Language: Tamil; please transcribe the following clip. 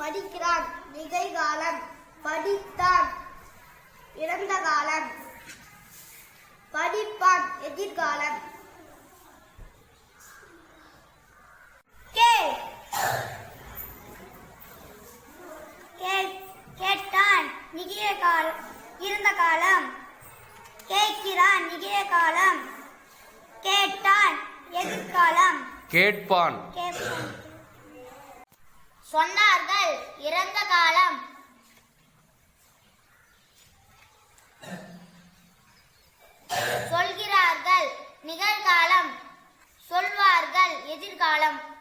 படிக்கிறான். நிகழ்காலம். படித்தான். இறந்த காலம். படிப்பான். எதிர்காலம். கேட்டான். நிகிய காலம். இருந்த காலம். கேட்கிறான். நிகிய காலம். கேட்டான். எதிர்காலம். கேட்பான். கேட்பான். சொன்னார்கள். இறந்த காலம். சொல்கிறார்கள். நிகழ்காலம். சொல்வார்கள். எதிர்காலம்.